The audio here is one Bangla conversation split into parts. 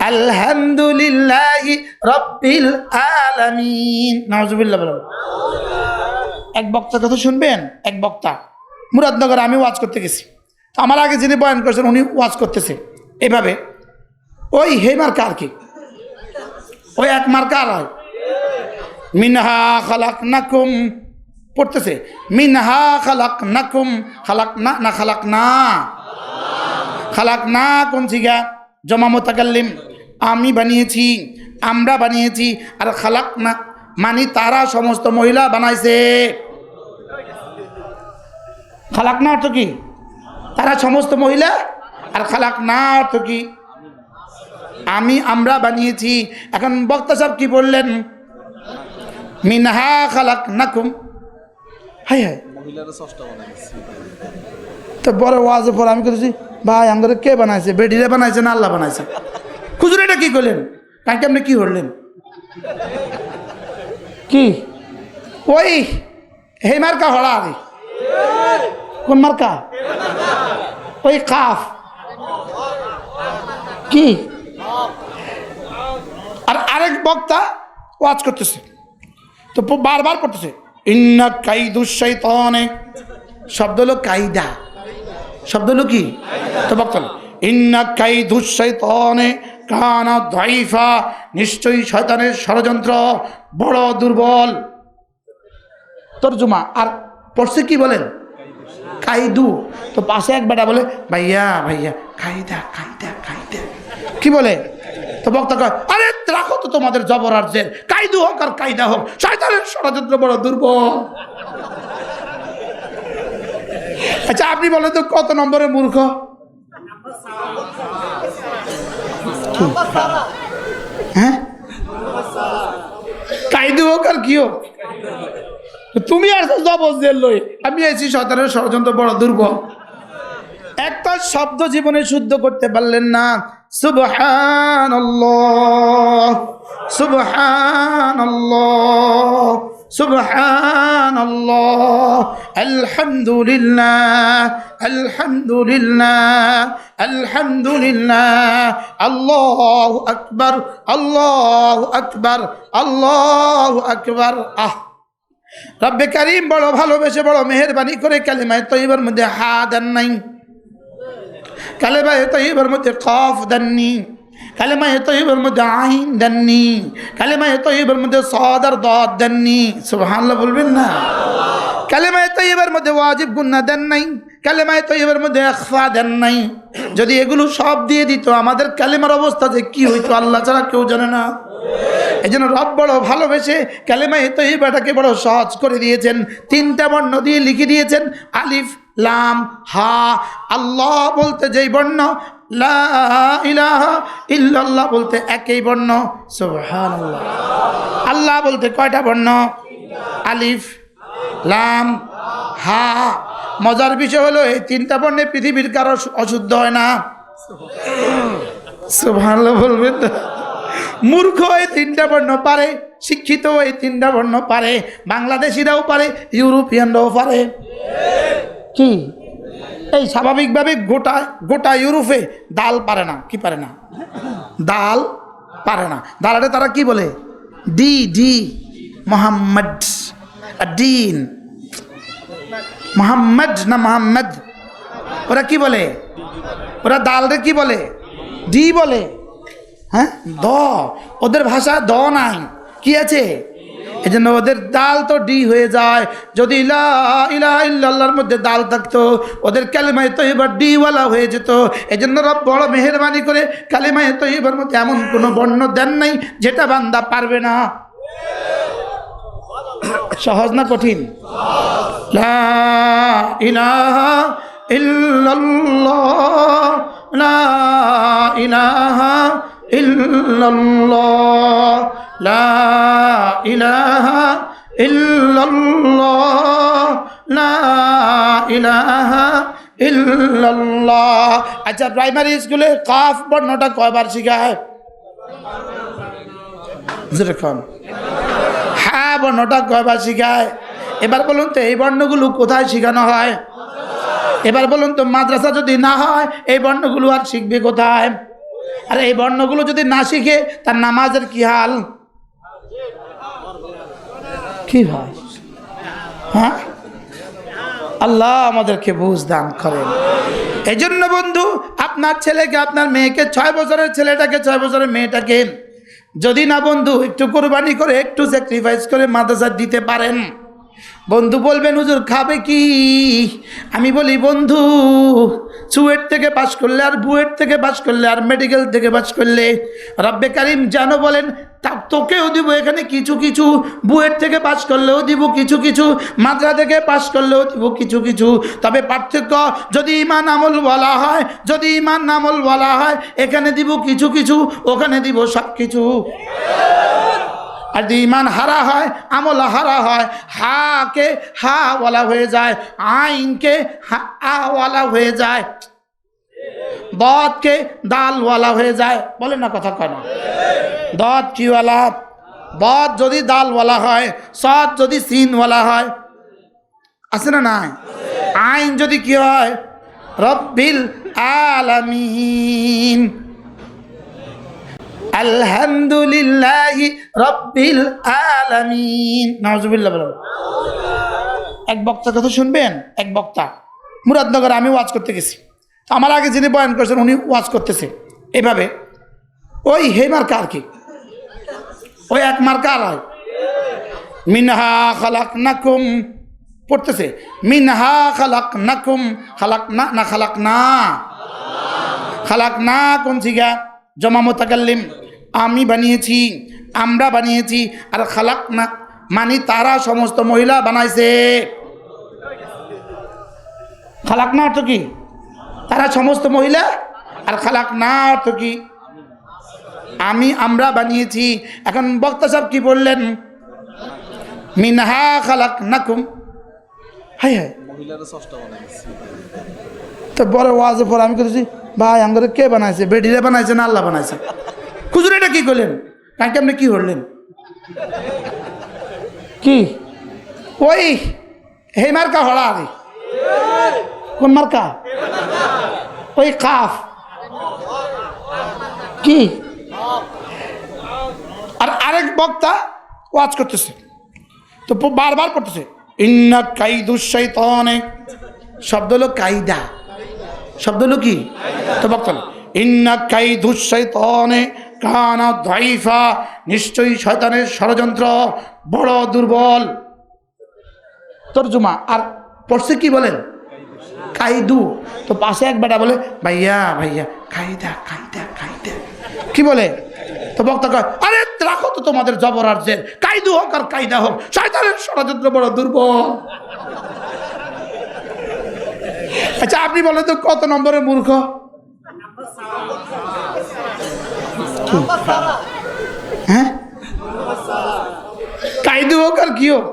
আলহামদুলিল্লাহ রব্বিল আলামিন। নাউজুবিল্লাহ বলো। এক বক্তার কথা শুনবেন? এক বক্তা। মুরাদনগর আমি ওয়াজ করতে গেছি। আমার আগে যিনি বয়ান করছেন, উনি ওয়াজ করতেছে। এভাবে। ওই হে মার্কা আর কি? ওই এক মার্কা আর হয়। মিনহা খালাক নাকুম পড়তেছে, মিনহা খালাক নাকুম খালাক না না খালাক না খালাক না কোন সিগা জমা মোতাকাল্লিম। আমি বানিয়েছি, আমরা বানিয়েছি, আর খালাক না মানে তারা সমস্ত মহিলা বানাইছে। খালাক না অর্থ কি? তারা সমস্ত মহিলা, আর খালাক না অর্থ কি? আমি, আমরা বানিয়েছি। এখন বক্তা সাহেব কি বললেন? মিনহা খালাক নাকুম। হাই হাই তো বড় ওয়াজের পর আমি করেছি ভাই আমাদের কে বানাইছে? বেডিরে বানাইছে না আল্লাহ বানাইছে? খুচুর এটা কি করলেন কাকে আপনি কি করলেন? কি? ওই হে মার্কা হড়া আরে কোন মার্কা? ওই কাফ। কি? আর আরেক বক্তা ওয়াজ করতেছে। তো বারবার পড়তেছে ইন্না কাইদুসাইতনে শব্দ হলো কাইদা। শব্দ হলো কি? তো ইন্না কাইদুসাইতনে কানা নিশ্চয়ই শয়তানের ষড়যন্ত্র বড় দুর্বল। তর্জমা, আর পড়ছে কি বলেন? কাইদু। তো পাশে এক বেটা বলে, ভাইয়া ভাইয়া কায়দা কায়দা কায়দা কি বলে? তো বক্তা আরে রাখো তো তোমাদের জবর আর জের কায়দু হোক আর কায়দা হোক, শয়তানের ষড়যন্ত্র বড় দুর্বল। আচ্ছা আপনি বলেন তো কত নম্বরের মূর্খ? হ্যাঁ? কায়দু হোক আর কি তুমি আর জেল লই। আমি আছি শয়তানের ষড়যন্ত্র বড় দুর্বল। একটা শব্দ জীবনে শুদ্ধ করতে পারলেন না। সুবহান সুবহান সুবহান আলহামদুলিল্লাহ আলহামদুলিল্লাহ আলহামদুলিল্লাহ, আল্লাহ আকবার আল্লাহ আকবার আল্লাহ আকবার। আহ, রব্বে কারিম বড় ভালোবেসে বড় মেহরবানি করে কালিমায় তৈবার মধ্যে হা দেন নাই, কালেমায় তৈবার মধ্যে কফ দেননি কালেমায় তৈবার মধ্যে আইন দেননি, কালেমায় তৈবার মধ্যে সদার দদ দেননি। সুবহানাল্লাহ বলবেন না? কালেমায় তৈবার মধ্যে ওয়াজিব গুন্না দেন নাই, কালেমায় তৈবার মধ্যে আখফা দেন নাই। যদি এগুলো সব দিয়ে দিত, আমাদের কালেমার অবস্থা যে কি হইতো, আল্লাহ ছাড়া কেউ জানে না। এই জন্য রব বড় ভালোবেসে কালেমা তৈবাটাকে বড় সহজ করে দিয়েছেন। তিনটা বর্ণ দিয়ে লিখে দিয়েছেন, আলিফ, লাম, হা। আল্লাহ বলতে যেই বর্ণ ইল্লাল্লাহ বলতে একই বর্ণ। সুবহানাল্লাহ। আল্লাহ বলতে কয়টা বর্ণ? আলিফ, লাম, হা। মজার বিষয় হলো এই তিনটা বর্ণে পৃথিবীর কারও অশুদ্ধ হয় না। সুবহানাল্লাহ বলবেন মূর্খ এই তিনটা বর্ণ পারে, শিক্ষিত এই তিনটা বর্ণ পারে, বাংলাদেশিরাও পারে, ইউরোপিয়ানরাও পারে। কি? এই স্বাভাবিকভাবে গোটা গোটা ইউরোপে দাল পারে না। কি পারে না? দাল পারে না। দালারে তারা কি বলে? D D, Mohammad. Dean. Mohammad না মোহাম্মদ? ওরা কি বলে? ওরা দালরে কি বলে? ডি বলে। হ্যাঁ? দ। ওদের ভাষা দ নাই। কি আছে? এই জন্য ওদের দাল তো ডি হয়ে যায়। যদি ইলা ইলা ইল্লাল্লাহর মধ্যে দাল থাকতো, ওদের কালেমায় তো এবার ডিওয়ালা হয়ে যেত। এই জন্য রব বড় মেহরবানি করে কালেমায় তো এবার মধ্যে এমন কোনো বর্ণ দেন নাই, যেটা বান্দা পারবে না। সহজ না কঠিন? ইলাহা ইলাহা ইল্লাল্লাহ। আচ্ছা প্রাইমারি স্কুলে কাফ বর্ণটা কয়বার শেখায়? যেরকম হ্যাঁ বর্ণটা কয়বার শেখায়? এবার বলুন তো, এই বর্ণগুলো কোথায় শেখানো হয়? এবার বলুন তো, মাদ্রাসা যদি না হয়, এই বর্ণগুলো আর শিখবে কোথায়? আর, এই বর্ণগুলো যদি না শিখে, তার নামাজের কি হাল? কি ভাই? হ্যাঁ? আল্লাহ আমাদেরকে বুঝ দান করেন। এই জন্য বন্ধু, আপনার ছেলেকে, আপনার মেয়েকে, ছয় বছরের ছেলেটাকে, ছয় বছরের মেয়েটাকে যদি না বন্ধু, একটু কোরবানি করে, একটু স্যাক্রিফাইস করে মাদ্রাসা দিতে পারেন। বন্ধু বলবেন, হুজুর, খাবে কি? আমি বলি, বন্ধু চুয়েট থেকে পাশ করলে আর বুয়েট থেকে পাশ করলে, আর মেডিকেল থেকে পাশ করলে, রব্বে কারিম জানো বলেন তা তোকেও দিব, এখানে কিছু কিছু বুয়েট থেকে পাশ করলেও দিব, কিছু কিছু মাদ্রা থেকে পাশ করলেও দিব, কিছু কিছু। তবে পার্থক্য, যদি ইমান আমল বলা হয়, যদি ইমান আমল বলা হয়, এখানে দিব কিছু কিছু, ওখানে দিব সব কিছু। আর যদি ইমান হারা হয়, আমল হারা হয়, হাকে হা ওয়ালা হয়ে যায়, আইনকে হা আওয়ালা হয়ে যায়। দতকে দালওয়ালা হয়ে যায়। বলে না কথা কয় না। দত কিওয়ালা? বদ যদি দালওয়ালা হয় সৎ যদি সিনওয়ালা হয়, আছে না নাই? আইন যদি কি হয়? রব্বিল আলামিন। আলহামদুলিল্লাহ রব্বিল আলামিন। নাউজুবিল্লাহ বলো। এক বক্তার কথা শুনবেন? এক বক্তা। মুরাদনগর আমি ওয়াজ করতে গেছি। তো আমার আগে যিনি বয়ান করেছেন, উনি ওয়াজ করতেছে। এভাবে। ওই হে মার্কা আর কি? ওই এক মার্কা আর হয়। মিনহা খালাক নাকুম পড়তেছে, মিনহা খালাক নাকুম খালাক না না খালাক না খালাক না কোন সিগা জমা মোতাকাল্লিম। আমি বানিয়েছি, আমরা বানিয়েছি, আর খালাক না মানে তারা সমস্ত মহিলা বানাইছে। খালাক না অর্থ কি? তারা সমস্ত মহিলা? আর খালাক না অর্থ কি? আমি আমরা বানিয়েছি। এখন বক্তা সাহেব কি বললেন? মিনহা খালাক নাকুম হাই হাই তো বড় ওয়াজের পর আমি করেছি ভাই আমাদের কে বানাইছে? বেডিরা বানাইছে না আল্লাহ বানাইছে? খুচুর এটা কি করলেন কাকে আপনি কি করলেন কি? ওই হেমার মার্কা হড়া আরে কোন মার্কা? ওই কাফ। কি? আর আরেক বক্তা ওয়াজ করতেছে। তো বারবার করতেছে, ইন্না কাইদুসাইতনে শব্দ হলো কায়দা শব্দ হলো কি? তো বক্তা ইন্না কাইদুসাইতনে কানা দাইফা। নিশ্চয়ই শয়তানের ষড়যন্ত্র বড় দুর্বল। তর্জমা, আর পড়ছে কি বলেন? কাইদু। তো পাশে এক বেটা বলে, ভাইয়া ভাইয়া কায়দা কায়দা কায়দা কি বলে? তো বক্তা কয়, আরে রাখো তো তোমাদের জবর আর জের কায়দু হোক আর কায়দা হোক, শয়তানের ষড়যন্ত্র বড় দুর্বল। আচ্ছা আপনি বলেন তো কত নম্বরের মূর্খ? হ্যাঁ? কাইদু হোক আর কি হোক।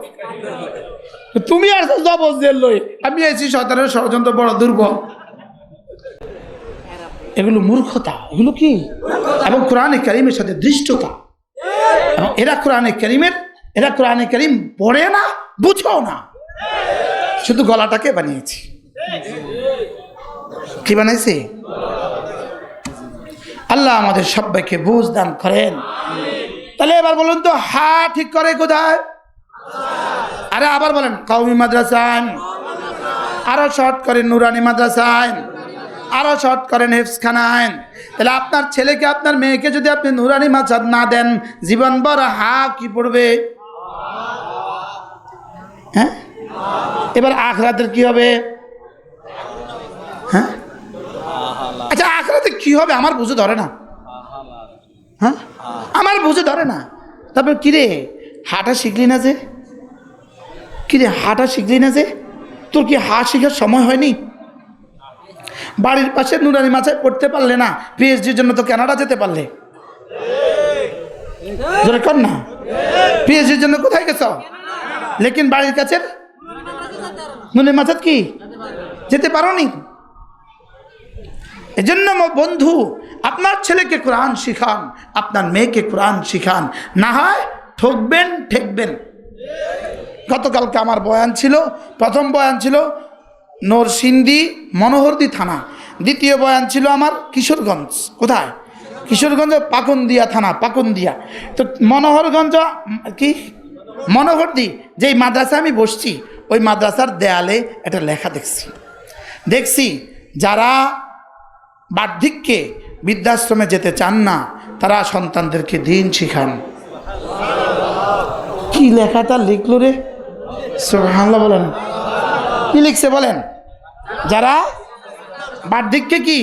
তুমি আর জবর জেল লই। আমি আছি শয়তানের ষড়যন্ত্র বড় দুর্বল। এগুলো মূর্খতা এগুলো কি? এবং কোরআনে করিমের সাথে দৃষ্টতা। এবং এরা কোরআনে করিমের এরা কোরআনে করিম পড়ে না বুঝেও না। শুধু গলাটাকে বানিয়েছি। কি বানাইছে? আল্লাহ আমাদের সবাইকে বুঝ দান করেন। তাহলে এবার বলুন তো হা ঠিক করে কোথায়? আরে আবার বলেন কৌমি মাদ্রাসায় আরও শর্ট করেন, নুরানি মাদ্রাসায় আরও শর্ট করেন হেফসখানায় তাহলে আপনার ছেলেকে, আপনার মেয়েকে যদি আপনি নুরানি মাদ্রাসা না দেন, জীবনভর হা কি পড়বে? হ্যাঁ? এবার আখরাতের কি হবে? হ্যাঁ? আচ্ছা আখরাতে কি হবে আমার বুঝে ধরে না। হ্যাঁ? আমার বুঝে ধরে না। তারপর কিরে, হাঁটা শিখলি না যে? কিরে, হাঁটা শিখলি না যে? তোর কি হাট শেখার সময় হয়নি? বাড়ির পাশে নুরানি মাছায় পড়তে পারলে না পিএইচডির জন্য তো কানাডা যেতে পারলে? কর না। পিএইচডির জন্য কোথায় গেছ? লেকিন বাড়ির কাছে নুনে মাথাত কি? যেতে পারো নি এজন্য বন্ধু, আপনার ছেলেকে কোরআন শিখান, আপনার মেয়েকে কোরআন শিখান, না হয় ঠকবেন, ঠেকবেন। গতকালকে আমার বয়ান ছিল, প্রথম বয়ান ছিল নরসিংদী মনোহরদি থানা। দ্বিতীয় বয়ান ছিল আমার কিশোরগঞ্জ, কোথায়? কিশোরগঞ্জ পাকুন্দিয়া থানা, পাকুন্দিয়া। তো মনোহরগঞ্জ কি? মনোহরদি, যেই মাদ্রাসা আমি বসছি, ওই মাদ্রাসার দেয়ালে একটা লেখা দেখছি। দেখছি, যারা বার্ধক্যে বৃদ্ধাশ্রমে যেতে চান না, তারা সন্তানদেরকে দিন শিখান। কি লেখাটা লিখলো রে? বলেন। কি লিখছে বলেন? যারা বার্ধক্যে কি?